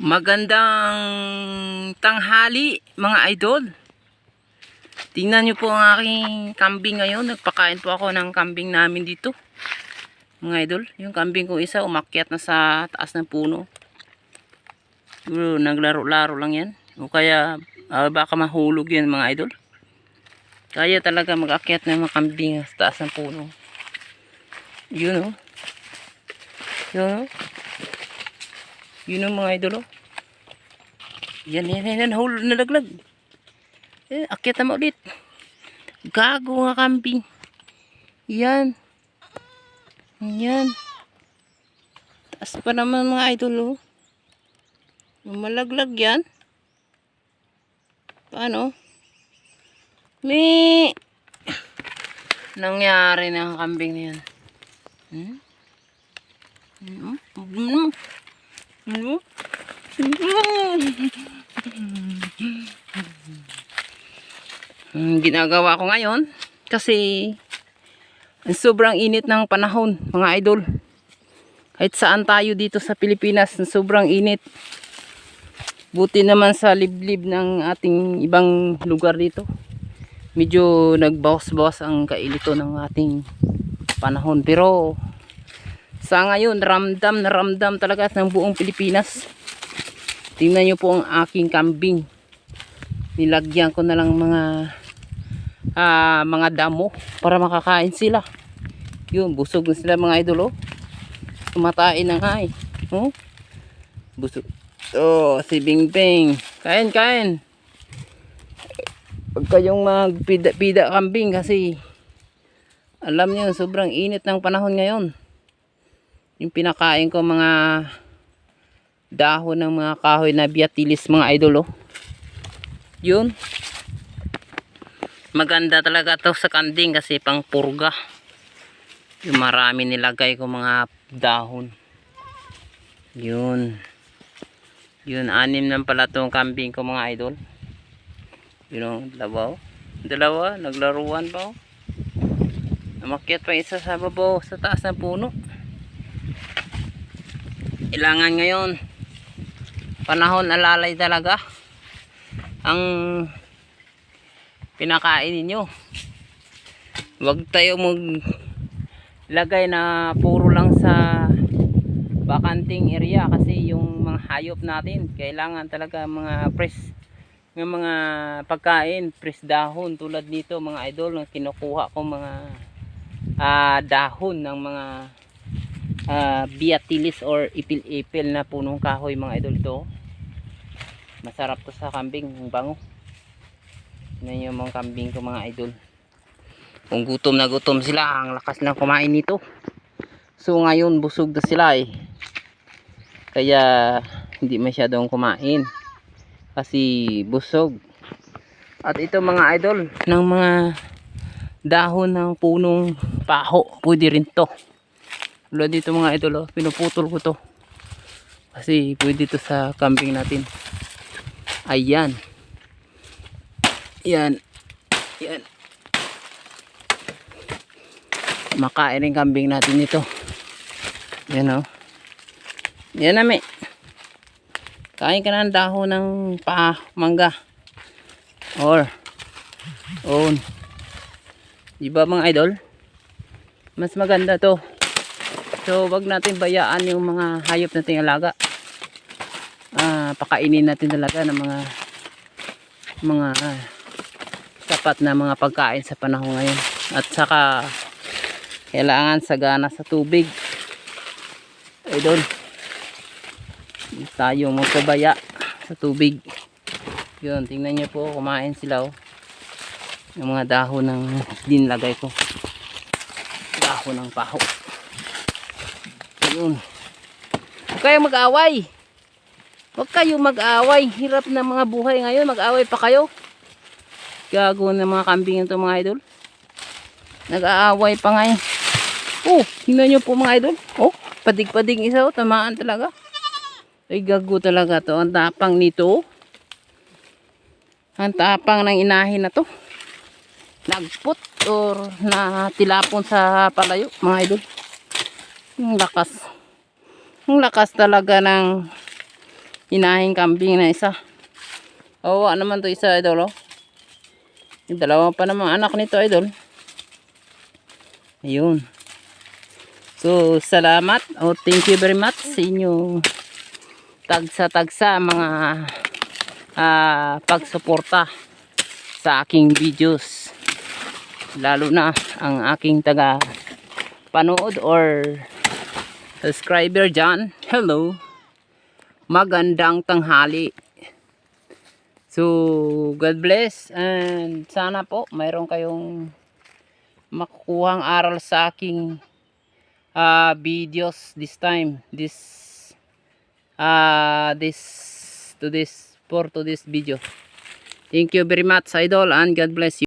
Magandang tanghali mga idol. Tingnan nyo po ang aking kambing ngayon. Nagpakain po ako ng kambing namin dito. Mga idol, yung kambing ko isa umakyat na sa taas ng puno. Siguro naglaro-laro lang yan. O kaya ah, baka mahulog yan mga idol. Kaya talaga mag-akyat ng mga kambing sa taas ng puno. Yun o. Yun o. Yun ang mga idol oh. Yan, yan, yan, yan. Hole, nalaglag. Eh, akyat naman ulit. Gago nga kambing. Yan. Yan. Taas pa naman mga idol oh. Malaglag yan. Paano? May nangyari ng kambing na yan. Hmm? Hmm? Ano? Ginagawa ko ngayon kasi ang sobrang init ng panahon mga idol. Kahit saan tayo dito sa Pilipinas, ang sobrang init. Buti naman sa liblib ng ating ibang lugar dito. Medyo nagbawas-bawas ang kailito ng ating panahon. Pero sa ngayon, ramdam na ramdam talaga ng buong Pilipinas. Tingnan nyo po ang aking kambing. Nilagyan ko na lang mga ah, mga damo para makakain sila. Yun, busog na sila mga idol oh. Tumatain na nga eh. Oh? Busog. Oh, si Bing Bing. Kain, kain. Huwag kayong magpida-pida kambing kasi alam niyo sobrang init ng panahon ngayon yung pinakain ko mga dahon ng mga kahoy na biatilis mga idol oh. yun maganda talaga to sa kanding kasi pang purga yung marami nilagay ko mga dahon yun yun anim lang pala tong kambing ko mga idol yun oh, dalawa oh. dalawa naglaruan pa oh. Umakyat pa isa sa babaw sa taas ng puno ilangan ngayon panahon alalay talaga ang pinakain ninyo. Wag tayo mag lagay na puro lang sa bakanting area kasi yung mga hayop natin kailangan talaga mga press ng mga pagkain press dahon. Tulad nito mga idol na kinukuha ko mga ah, dahon ng mga uh, biatilis or ipil-ipil na punong kahoy mga idol ito masarap to sa kambing ang bango. Yan yung mga kambing ko mga idol. Kung gutom na gutom sila ang lakas lang kumain nito. So ngayon busog na sila eh. Kaya hindi masyadong kumain. Kasi busog. At ito mga idol ng mga dahon ng punong paho pwede rin to wala dito mga idol oh. pinuputol ko to. Kasi pwede to sa kambing natin. Ayan. Yan yan makain rin kambing natin ito yan oh. Yan nami kain ka ng dahon ng pa mangga. Or on di ba mga idol? Mas maganda to So, wag natin bayaan yung mga hayop nating alaga. Ah, pakainin natin talaga ng mga mga ah, sapat na mga pagkain sa panahon ngayon. At saka kailangan sagana sa tubig. Idol. Hindi tayo magpabaya sa tubig. Yun, tingnan niyo po, kumain sila oh. Yung mga dahon ng dinlagay ko. Dahon ng paho. Yun. Huwag kayong mag-away. Huwag kayong mag-away. Hirap na mga buhay ngayon. Mag-away pa kayo. Gago na mga kambing ito mga idol. Nag-aaway pa ngayon. Oh, tingnan nyo po mga idol. Oh, padig-padig isa. Oh, tamaan talaga. Ay, gago talaga to. Ang tapang nito. Ang tapang ng inahin na to. Nagput or na tilapon sa palayo mga idol. Ang lakas. Ang lakas talaga ng Hinahing kambing na isa. Oo, naman to isa, idol, oh. Dalawa pa namang anak nito, idol. Ayun. So, salamat. Oh, thank you very much sa inyo tagsa-tagsa mga ah, pagsuporta sa aking videos. Lalo na ang aking taga panood or subscriber dyan. Hello. Magandang tanghali. So, God bless and sana po mayroon kayong makukuhang aral sa aking ah, videos this time. This ah this to this for to this video. Thank you very much idol and God bless you.